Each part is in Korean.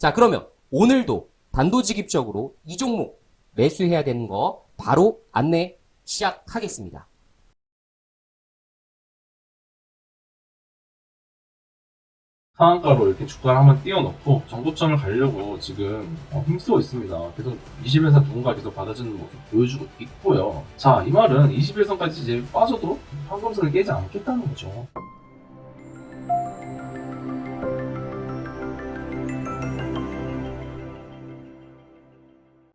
자 그러면 오늘도 단도직입적으로 이 종목 매수해야 되는 거 바로 안내 시작하겠습니다. 상한가로 이렇게 주가를 한번 띄워놓고 정도점을 가려고 지금 어, 힘쓰고 있습니다. 계속 21선 누군가 계속 받아주는 모습 보여주고 있고요. 자, 이 말은 21선까지 이제 빠져도 황금선을 깨지 않겠다는 거죠.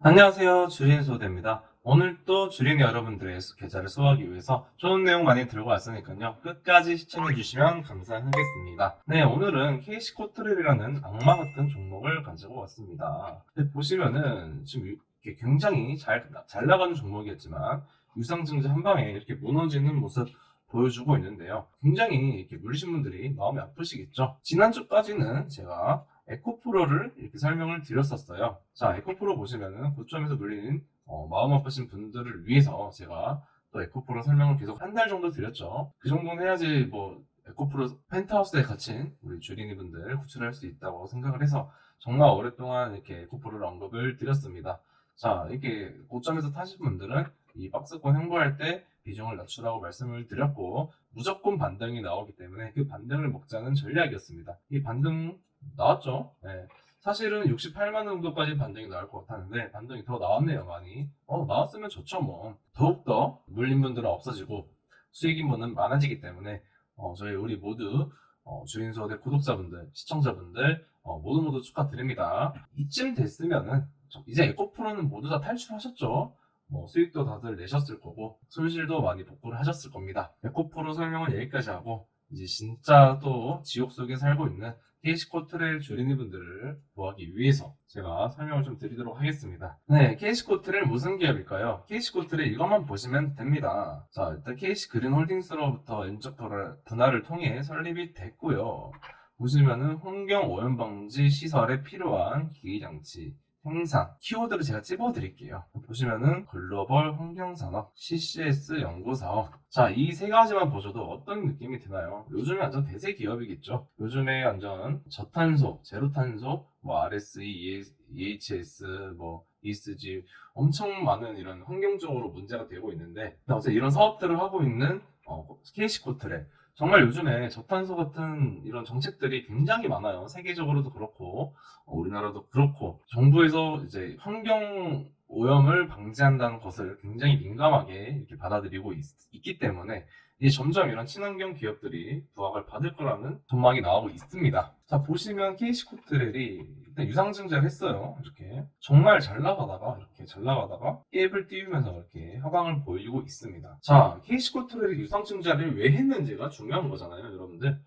안녕하세요. 주린 소대입니다. 오늘 또 주린 여러분들의 계좌를 수호하기 위해서 좋은 내용 많이 들고 왔으니까요. 끝까지 시청해주시면 감사하겠습니다. 네, 오늘은 KC코트랩이라는 악마 같은 종목을 가지고 왔습니다. 보시면은 지금 굉장히 잘, 잘 나가는 종목이었지만 유상증자 한 방에 이렇게 무너지는 모습 보여주고 있는데요. 굉장히 이렇게 물리신 분들이 마음이 아프시겠죠? 지난주까지는 제가 에코프로를 이렇게 설명을 드렸었어요. 자, 에코프로 보시면은 고점에서 물리는 어, 마음 아프신 분들을 위해서 제가 또 에코프로 설명을 계속 한 달 정도 드렸죠. 그 정도는 해야지 뭐 에코프로 펜트하우스에 갇힌 우리 주린이 분들 구출할 수 있다고 생각을 해서 정말 오랫동안 이렇게 에코프로를 언급을 드렸습니다. 자, 이렇게 고점에서 타신 분들은 이 박스권 행보할 때 비중을 낮추라고 말씀을 드렸고 무조건 반등이 나오기 때문에 그 반등을 먹자는 전략이었습니다. 이 반등 나왔죠? 네. 사실은 68만 정도까지 반등이 나올 것 같았는데 반등이 더 나왔네요 많이. 어 나왔으면 좋죠 뭐. 더욱더 물린 분들은 없어지고 수익인 분은 많아지기 때문에 어, 저희 우리 모두 어, 주인수업의 구독자분들 시청자분들 어, 모두 모두 축하드립니다. 이쯤 됐으면은 저- 이제 에코프로는 모두 다 탈출하셨죠. 뭐 수익도 다들 내셨을 거고 손실도 많이 복구를 하셨을 겁니다. 에코프로 설명은 여기까지 하고 이제 진짜 또 지옥 속에 살고 있는 케이시 코 트레일 주린이 분들을 구하기 위해서 제가 설명을 좀 드리도록 하겠습니다. 네, 케이시 코 트레일 무슨 기업일까요? 케이시 코 트레일 이것만 보시면 됩니다. 자, 일단 케이시 그린 홀딩스로부터 인적 분할- 분할을 통해 설립이 됐고요. 보시면은 환경 오염 방지 시설에 필요한 기기 장치 생산 키워드를 제가 찝어 드릴게요. 보시면은 글로벌 환경산업 CCS 연구사업 자, 이 세 가지만 보셔도 어떤 느낌이 드나요? 요즘에 완전 대세 기업이겠죠. 요즘에 완전 저탄소, 제로탄소, 뭐 RSE, EHS, 뭐 ESG 엄청 많은 이런 환경적으로 문제가 되고 있는데 어제 이런 사업들을 하고 있는 어, 케이시코트레 정말 요즘에 저탄소 같은 이런 정책들이 굉장히 많아요. 세계적으로도 그렇고 어, 우리나라도 그렇고 정부에서 이제 환경 오염을 방지한다는 것을 굉장히 민감하게 이렇게 받아들이고 있, 기 때문에 이제 점점 이런 친환경 기업들이 부각을 받을 거라는 전망이 나오고 있습니다. 자 보시면 케이시 코트렐이 일단 유상증자를 했어요. 이렇게 정말 잘 나가다가 이렇게 잘 나가다가 갭을 띄우면서 이렇게 하방을 보이고 있습니다. 자 케이시코트렐이 유상증자를 왜 했는지가 중요한 거잖아요, 여러분들.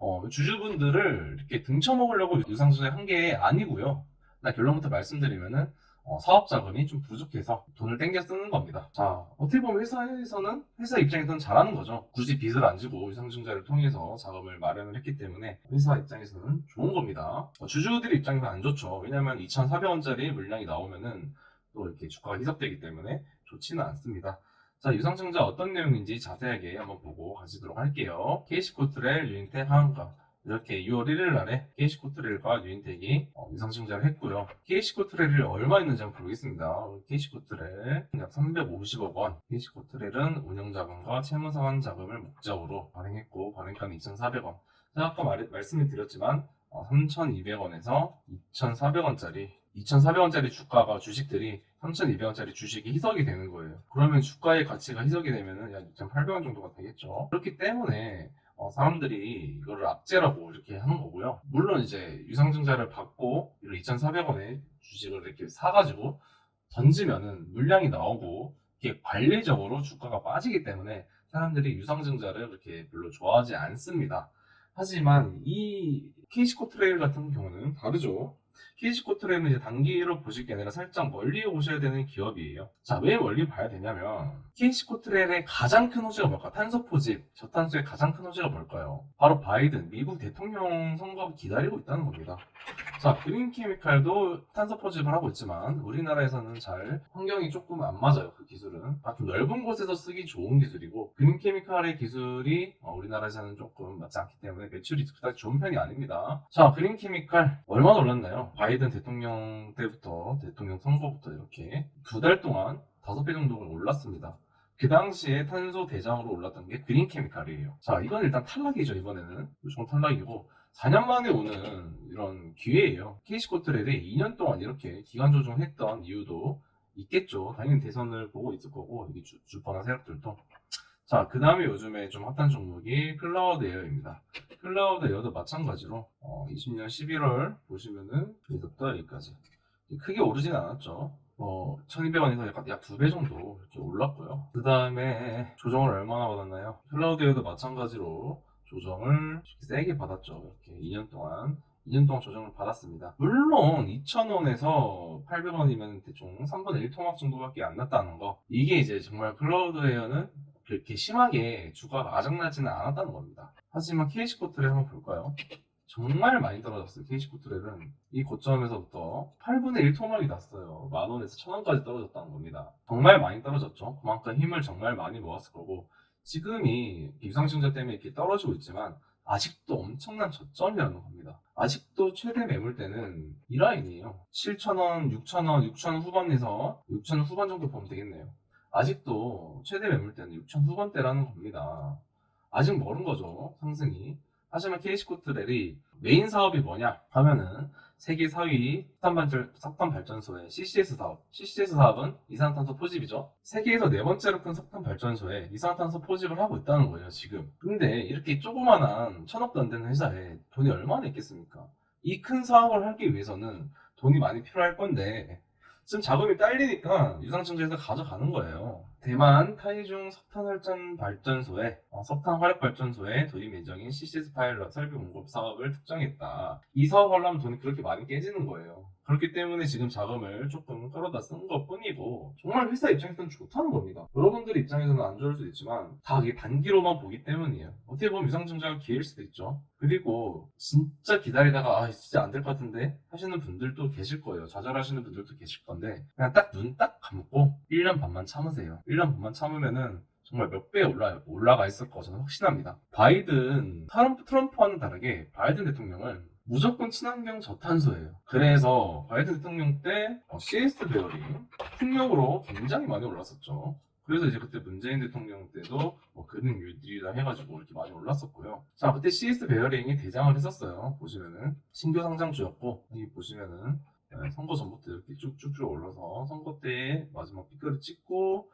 어, 주주분들을 이렇게 등쳐먹으려고 유상증자를 한게 아니고요. 나 결론부터 말씀드리면은 어, 사업 자금이 좀 부족해서 돈을 땡겨 쓰는 겁니다. 자, 어떻게 보면 회사에서는 회사 입장에서는 잘하는 거죠. 굳이 빚을 안 지고 유상증자를 통해서 자금을 마련을 했기 때문에 회사 입장에서는 좋은 겁니다. 어, 주주들 입장에서는 안 좋죠. 왜냐하면 2,400원짜리 물량이 나오면은 또 이렇게 주가가 희석되기 때문에 좋지는 않습니다. 자, 유상증자 어떤 내용인지 자세하게 한번 보고 가시도록 할게요. 케이시 코트렐 유인텍 하한가 이렇게 6월 1일 날에 케이시코트렐과 유인텍이 어, 유상증자를 했고요. 케이시코트렐이 얼마 있는지 한번 보겠습니다. 케이시코트렐 약 350억 원. 케이시코트렐은 운영자금과 채무상환 자금을 목적으로 발행했고 발행가는 2,400원. 제가 아까 말, 말씀을 드렸지만 3,200원에서 2,400원짜리 2,400원짜리 주가가 주식들이 3,200원짜리 주식이 희석이 되는 거예요. 그러면 주가의 가치가 희석이 되면은 약 2,800원 정도가 되겠죠. 그렇기 때문에 어, 사람들이 이거를 악재라고 이렇게 하는 거고요. 물론 이제 유상증자를 받고 2,400원에 주식을 이렇게 사가지고 던지면은 물량이 나오고 이게 관리적으로 주가가 빠지기 때문에 사람들이 유상증자를 그렇게 별로 좋아하지 않습니다. 하지만 이 케이시코 트레일 같은 경우는 다르죠. 케이시코 트레일은 이제 단기로 보실 게 아니라 살짝 멀리 오셔야 되는 기업이에요. 자, 왜 멀리 봐야 되냐면 케이시코 트레일의 가장 큰 호재가 뭘까? 탄소 포집, 저탄소의 가장 큰 호재가 뭘까요? 바로 바이든 미국 대통령 선거가 기다리고 있다는 겁니다. 자, 그린 케미칼도 탄소 포집을 하고 있지만 우리나라에서는 잘 환경이 조금 안 맞아요. 그 기술은. 아, 좀 넓은 곳에서 쓰기 좋은 기술이고 그린 케미칼의 기술이 어, 우리나라에서는 조금 맞지 않기 때문에 매출이 그다지 좋은 편이 아닙니다. 자, 그린 케미칼 얼마나 올랐나요? 바이든 대통령 때부터 대통령 선거부터 이렇게 두 달 동안 다섯 배 정도가 올랐습니다. 그 당시에 탄소 대장으로 올랐던 게 그린 케미칼이에요. 자, 이건 일단 탈락이죠, 이번에는. 무조건 탈락이고. 4년 만에 오는 이런 기회예요. 케이시 코트렐이 2년 동안 이렇게 기간 조정했던 이유도 있겠죠. 당연히 대선을 보고 있을 거고, 이게 주, 주파나 세력들도. 자, 그 다음에 요즘에 좀 핫한 종목이 클라우드 에어입니다. 클라우드 에어도 마찬가지로, 어, 20년 11월 보시면은, 여기서부터 여기까지. 크게 오르진 않았죠. 어, 1200원에서 약간 약두배 정도 이렇게 올랐고요. 그 다음에 조정을 얼마나 받았나요? 클라우드에도 마찬가지로 조정을 세게 받았죠. 이렇게 2년 동안. 2년 동안 조정을 받았습니다. 물론 2,000원에서 800원이면 대충 3분의 1 토막 정도밖에 안 났다는 거. 이게 이제 정말 클라우드웨어는 그렇게 심하게 주가가 아작나지는 않았다는 겁니다. 하지만 케이시코트를 한번 볼까요? 정말 많이 떨어졌어요. KC코트렐은 이 고점에서부터 8분의 1 토막이 났어요. 만 원에서 천 원까지 떨어졌다는 겁니다. 정말 많이 떨어졌죠. 그만큼 힘을 정말 많이 모았을 거고 지금이 비상증자 때문에 이렇게 떨어지고 있지만 아직도 엄청난 저점이라는 겁니다. 아직도 최대 매물대는 이 라인이에요. 7,000원, 6,000원, 6,000원 후반에서 6,000원 후반 정도 보면 되겠네요. 아직도 최대 매물대는 6,000 후반대라는 겁니다. 아직 멀은 거죠, 상승이. 하지만 KC코트렐이 메인 사업이 뭐냐 하면은 세계 4위 석탄, 발전, 석탄 발전소의 CCS 사업. CCS 사업은 이산탄소 포집이죠. 세계에서 네 번째로 큰 석탄 발전소에 이산탄소 포집을 하고 있다는 거예요, 지금. 근데 이렇게 조그만한 천억도 안 되는 회사에 돈이 얼마나 있겠습니까? 이 큰 사업을 하기 위해서는 돈이 많이 필요할 건데 지금 자금이 딸리니까 유상증자에서 가져가는 거예요. 대만 타이중 석탄활전 발전소에 어, 석탄 화력 발전소의 도입 예정인 CCS 파일럿 설비 공급 사업을 특정했다. 이 사업 하려면 돈이 그렇게 많이 깨지는 거예요. 그렇기 때문에 지금 자금을 조금 끌어다 쓴 것 뿐이고 정말 회사 입장에서는 좋다는 겁니다. 여러분들 입장에서는 안 좋을 수도 있지만 다 이게 단기로만 보기 때문이에요. 어떻게 보면 유상증자가 기회일 수도 있죠. 그리고 진짜 기다리다가 아 진짜 안 될 것 같은데 하시는 분들도 계실 거예요. 좌절하시는 분들도 계실 건데 그냥 딱 눈딱 감고 1년 반만 참으세요. 1년 반만 참으면은 정말 몇 배 올라, 올라가 있을 거 저는 확신합니다. 바이든, 트럼프, 트럼프와는 다르게 바이든 대통령은 무조건 친환경 저탄소예요. 그래서 바이든 대통령 때 어, CS 배열이 풍력으로 굉장히 많이 올랐었죠. 그래서 이제 그때 문재인 대통령 때도 뭐 그는 유일이라 해가지고 이렇게 많이 올랐었고요. 자, 그때 CS 베어링이 대장을 했었어요. 보시면은 신규 상장주였고 여기 보시면은 네, 선거 전부터 이렇게 쭉쭉쭉 올라서 선거 때 마지막 피크를 찍고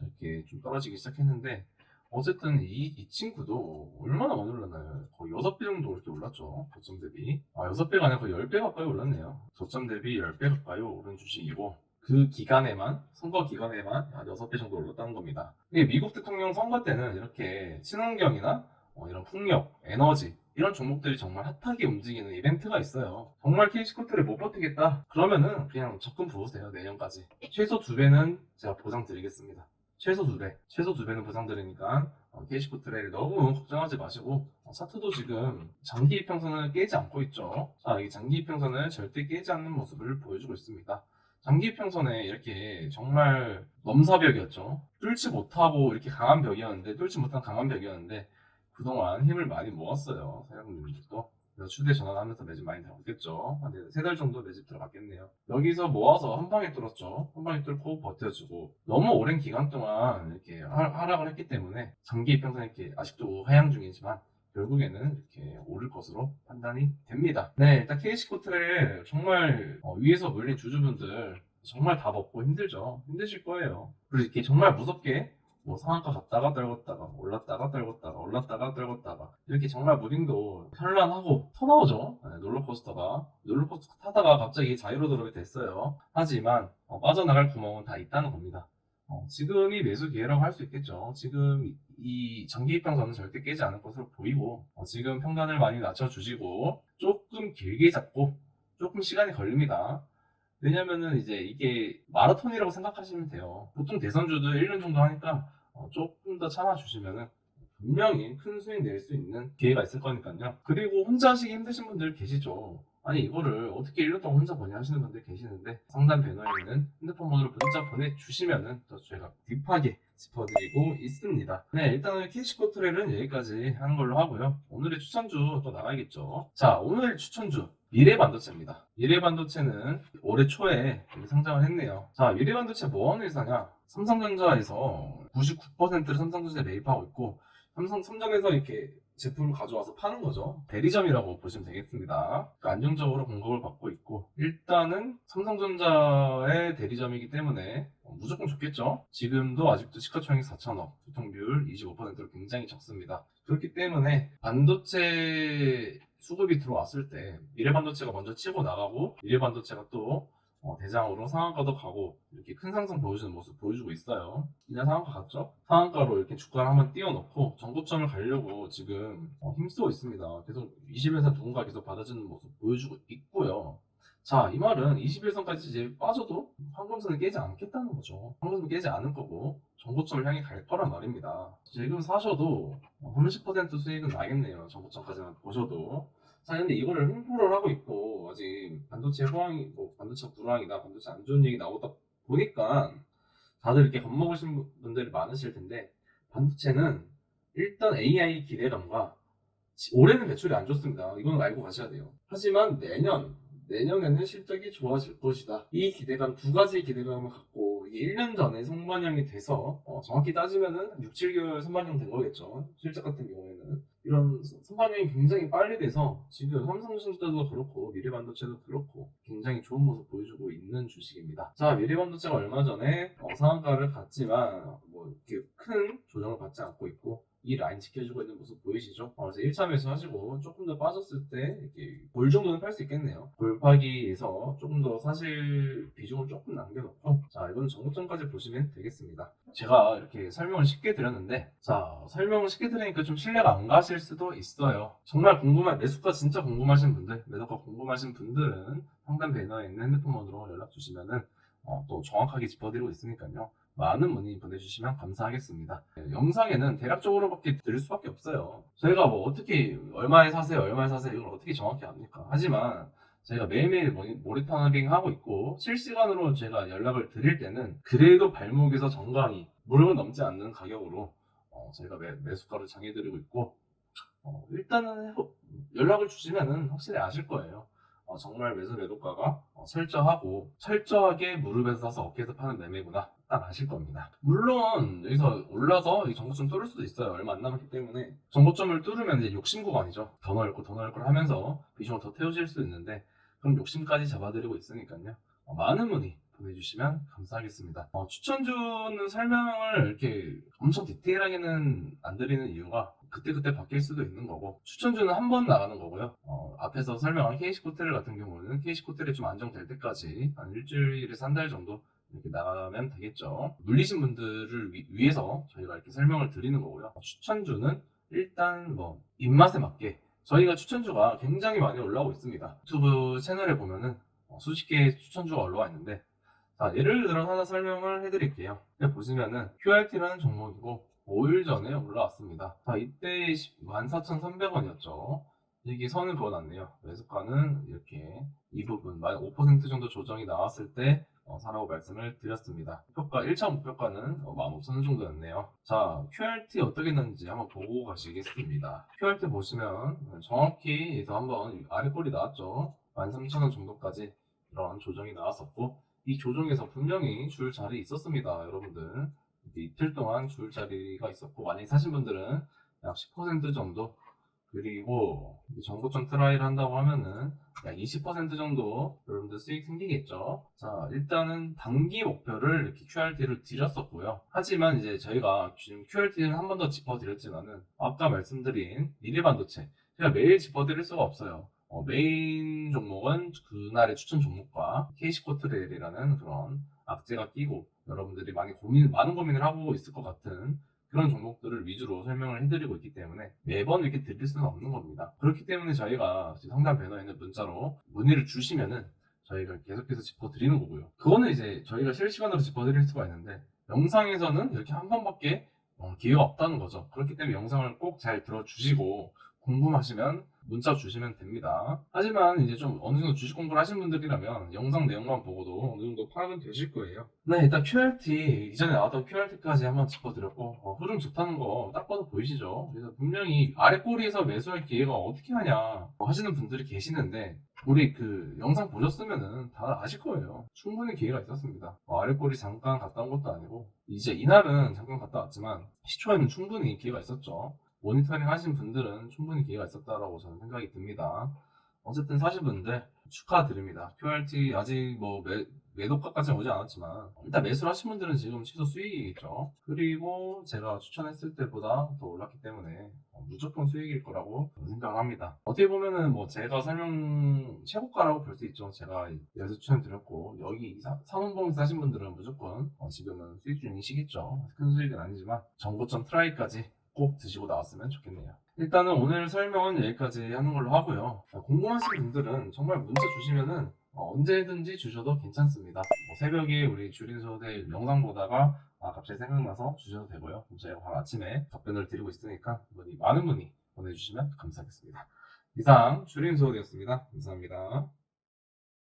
이렇게 좀 떨어지기 시작했는데 어쨌든 이, 이 친구도 얼마나 많이 올랐나요? 거의 6배 정도 이렇게 올랐죠. 저점 대비. 아, 6배가 아니라 거의 10배 가까이 올랐네요. 저점 대비 10배 가까이 오른 주식이고 그 기간에만, 선거 기간에만 한 6배 정도 올랐다는 겁니다. 미국 대통령 선거 때는 이렇게 친환경이나 어, 이런 풍력, 에너지 이런 종목들이 정말 핫하게 움직이는 이벤트가 있어요. 정말 케이시코트를 못 버티겠다? 그러면은 그냥 적금 부으세요, 내년까지. 최소 두 배는 제가 보장 드리겠습니다. 최소 두 배. 최소 두 배는 보장 드리니까 어, 케이시코트를 너무 걱정하지 마시고 어, 차트도 지금 장기 이평선을 깨지 않고 있죠. 자, 이 장기 이평선을 절대 깨지 않는 모습을 보여주고 있습니다. 장기 이평선에 이렇게 정말 넘사벽이었죠. 뚫지 못하고 이렇게 강한 벽이었는데 뚫지 못한 강한 벽이었는데 그동안 힘을 많이 모았어요. 사장님들도. 그래서 추대 전환하면서 매집 많이 들어갔겠죠. 한 세 달 정도 매집 들어갔겠네요. 여기서 모아서 한 방에 뚫었죠. 한 방에 뚫고 버텨주고 너무 오랜 기간 동안 이렇게 하- 하락을 했기 때문에 장기 이평선 이렇게 아직도 하향 중이지만 결국에는 이렇게 오를 것으로 판단이 됩니다. 네, 일단 KC코트를 정말 어, 위에서 물린 주주분들 정말 다 먹고 힘들죠. 힘드실 거예요. 그리고 이렇게 정말 무섭게 뭐 상한가 갔다가 떨궜다가 올랐다가 떨궜다가 올랐다가 떨궜다가. 이렇게 정말 무딩도 현란하고 터나오죠. 네, 롤러코스터가. 롤러코스터 타다가 갑자기 자유로 들어오게 됐어요. 하지만 어, 빠져나갈 구멍은 다 있다는 겁니다. 어, 지금이 매수 기회라고 할 수 있겠죠. 지금 이- 입평선은 절대 깨지 않을 것으로 보이고 어, 지금 평단을 많이 낮춰주시고 조금 길게 잡고 조금 시간이 걸립니다. 왜냐면은 이제 이게 마라톤이라고 생각하시면 돼요. 보통 대선주도 1년 정도 하니까 어, 조금 더 참아주시면은 분명히 큰 수익 낼 수 있는 기회가 있을 거니까요. 그리고 혼자 하시기 힘드신 분들 계시죠. 아니 이거를 어떻게 1년 동안 혼자 보냐 하시는 분들 계시는데 상단 배너에 있는 핸드폰 번호로 문자 보내주시면은 또 저희가 딥하게 짚어드리고 있습니다. 네, 일단은 캐시코 트레일은 여기까지 하는 걸로 하고요. 오늘의 추천주 또 나가야겠죠. 자, 오늘 추천주 미래 반도체입니다. 미래 반도체는 올해 초에 상장을 했네요. 자, 미래 반도체 뭐 하는 회사냐? 삼성전자에서 99%를 삼성전자에 매입하고 있고 삼성 삼성에서 이렇게 제품을 가져와서 파는 거죠. 대리점이라고 보시면 되겠습니다. 그러니까 안정적으로 공급을 받고 있고 일단은 삼성전자의 대리점이기 때문에 어, 무조건 좋겠죠. 지금도 아직도 시가총액 4천억, 유통비율 25%로 굉장히 적습니다. 그렇기 때문에 반도체 수급이 들어왔을 때 미래 반도체가 먼저 치고 나가고 미래 반도체가 또 어, 대장으로 상한가도 가고 이렇게 큰 상승 보여주는 모습 보여주고 있어요. 이날 상한가 갔죠? 상한가로 이렇게 주가를 한번 띄워놓고 정고점을 가려고 지금 어, 힘쓰고 있습니다. 계속 21선 누군가 계속 받아주는 모습 보여주고 있고요. 자, 이 말은 21선까지 이제 빠져도 황금선을 깨지 않겠다는 거죠. 황금선을 깨지 않을 거고 정고점을 향해 갈 거란 말입니다. 지금 사셔도 30% 수익은 나겠네요. 정고점까지만 보셔도. 자, 근데 이거를 홍보를 하고 있고, 아직 반도체 호황이, 뭐, 반도체 불황이다, 반도체 안 좋은 얘기 나오다 보니까, 다들 이렇게 겁먹으신 분들이 많으실 텐데, 반도체는 일단 AI 기대감과, 지- 올해는 매출이 안 좋습니다. 이건 알고 가셔야 돼요. 하지만 내년, 내년에는 실적이 좋아질 것이다. 이 기대감, 두 가지 기대감을 갖고, 이게 1년 전에 선반영이 돼서, 어, 정확히 따지면은 6, 7개월 선반영 된 거겠죠. 실적 같은 경우에는. 이런 선반영이 굉장히 빨리 돼서 지금 삼성전자도 그렇고 미래반도체도 그렇고 굉장히 좋은 모습 보여주고 있는 주식입니다. 자 미래반도체가 얼마 전에 어, 상한가를 갔지만 뭐 이렇게 큰 조정을 받지 않고 있고 이 라인 지켜주고 있는 모습 보이시죠? 어, 그래서 1차 매수 하시고 조금 더 빠졌을 때 이렇게 볼 정도는 팔 수 있겠네요. 골파기에서 조금 더 사실 비중을 조금 남겨놓고 자 이건 정고점까지 보시면 되겠습니다. 제가 이렇게 설명을 쉽게 드렸는데 자 설명을 쉽게 드리니까 좀 신뢰가 안 가실 수도 있어요. 정말 궁금한 매수가 진짜 궁금하신 분들 매도가 궁금하신 분들은 상단 배너에 있는 핸드폰으로 연락 주시면은 어, 또 정확하게 짚어드리고 있으니까요. 많은 문의 보내주시면 감사하겠습니다. 네, 영상에는 대략적으로밖에 드릴 수밖에 없어요. 저희가 뭐 어떻게 얼마에 사세요, 얼마에 사세요 이걸 어떻게 정확히 압니까? 하지만 저희가 매일매일 모니- 모니터링 하고 있고 실시간으로 제가 연락을 드릴 때는 그래도 발목에서 정강이 무릎을 넘지 않는 가격으로 어, 저희가 매, 매수가를 정해드리고 있고 어, 일단은 해- 연락을 주시면은 확실히 아실 거예요. 어, 정말 매수 매도가가 어, 철저하고 철저하게 무릎에서 사서 어깨에서 파는 매매구나 딱 아실 겁니다. 물론 여기서 올라서 이 정고점 뚫을 수도 있어요. 얼마 안 남았기 때문에 정고점을 뚫으면 이제 욕심 구간이죠. 더 넣을 거 더 넣을 걸 하면서 비중을 더 태우실 수 있는데 그럼 욕심까지 잡아드리고 있으니까요. 어, 많은 문의 보내주시면 감사하겠습니다. 어, 추천주는 설명을 이렇게 엄청 디테일하게는 안 드리는 이유가 그때그때 바뀔 수도 있는 거고 추천주는 한 번 나가는 거고요. 어, 앞에서 설명한 KC 코텔 같은 경우는 KC 코텔이 좀 안정될 때까지 한 일주일에서 한 달 정도 이렇게 나가면 되겠죠. 물리신 분들을 위, 해서 저희가 이렇게 설명을 드리는 거고요. 추천주는 일단 뭐 입맛에 맞게 저희가 추천주가 굉장히 많이 올라오고 있습니다. 유튜브 채널에 보면은 어, 수십 개의 추천주가 올라와 있는데 자, 예를 들어 하나 설명을 해드릴게요. 보시면은 QRT라는 종목이고 5일 전에 올라왔습니다. 자, 이때 14,300원이었죠. 이게 선을 그어놨네요. 매수가는 이렇게 이 부분, 만약 5% 정도 조정이 나왔을 때 어, 사라고 말씀을 드렸습니다. 목표가 1차 목표가는 어, 15,000원 정도였네요. 자, QRT 어떻게 했는지 한번 보고 가시겠습니다. QRT 보시면 정확히 해서 한번 아래 꼴이 나왔죠. 13,000원 정도까지 이런 조정이 나왔었고 이 조정에서 분명히 줄 자리 있었습니다, 여러분들. 이틀 동안 줄 자리가 있었고 만약에 사신 분들은 약 10% 정도 그리고 전고점 트라이를 한다고 하면은 약 20% 정도 여러분들 수익 생기겠죠. 자, 일단은 단기 목표를 이렇게 QRT를 드렸었고요. 하지만 이제 저희가 지금 QRT는 한 번 더 짚어드렸지만은 아까 말씀드린 미래 반도체 제가 매일 짚어드릴 수가 없어요. 어, 메인 종목은 그날의 추천 종목과 케이시 코트레일이라는 그런 악재가 끼고 여러분들이 많이 고민, 많은 고민을 하고 있을 것 같은 그런 종목들을 위주로 설명을 해드리고 있기 때문에 매번 이렇게 드릴 수는 없는 겁니다. 그렇기 때문에 저희가 상담 배너에 있는 문자로 문의를 주시면은 저희가 계속해서 짚어드리는 거고요. 그거는 이제 저희가 실시간으로 짚어드릴 수가 있는데 영상에서는 이렇게 한 번밖에 어, 기회가 없다는 거죠. 그렇기 때문에 영상을 꼭 잘 들어주시고 궁금하시면 문자 주시면 됩니다. 하지만 이제 좀 어느 정도 주식 공부를 하신 분들이라면 영상 내용만 보고도 어느 정도 파악은 되실 거예요. 네, 일단 QRT 이전에 나왔던 QRT까지 한번 짚어드렸고 어, 흐름 좋다는 거 딱 봐도 보이시죠? 그래서 분명히 아래 꼬리에서 매수할 기회가 어떻게 하냐 뭐 하시는 분들이 계시는데 우리 그 영상 보셨으면은 다 아실 거예요. 충분히 기회가 있었습니다. 뭐 아래 꼬리 잠깐 갔다 온 것도 아니고 이제 이날은 잠깐 갔다 왔지만 시초에는 충분히 기회가 있었죠. 모니터링 하신 분들은 충분히 기회가 있었다라고 저는 생각이 듭니다. 어쨌든 사실 분들 축하드립니다. QRT 아직 뭐 매, 매도가까지는 오지 않았지만 일단 매수를 하신 분들은 지금 취소 수익이겠죠. 그리고 제가 추천했을 때보다 더 올랐기 때문에 어, 무조건 수익일 거라고 저는 생각합니다. 어떻게 보면은 뭐 제가 설명 최고가라고 볼 수 있죠. 제가 여기서 추천드렸고 여기 사- 상원봉에서 하신 분들은 무조건 어, 지금은 수익 중이시겠죠. 큰 수익은 아니지만 정고점 트라이까지 꼭 드시고 나왔으면 좋겠네요. 일단은 오늘 설명은 여기까지 하는 걸로 하고요. 어, 궁금하신 분들은 정말 문자 주시면은 어, 언제든지 주셔도 괜찮습니다. 뭐 새벽에 우리 주린소대 영상 보다가 아, 갑자기 생각나서 주셔도 되고요. 제가 바로 아침에 답변을 드리고 있으니까 많은 문의 보내주시면 감사하겠습니다. 이상 주린 수업이었습니다. 감사합니다.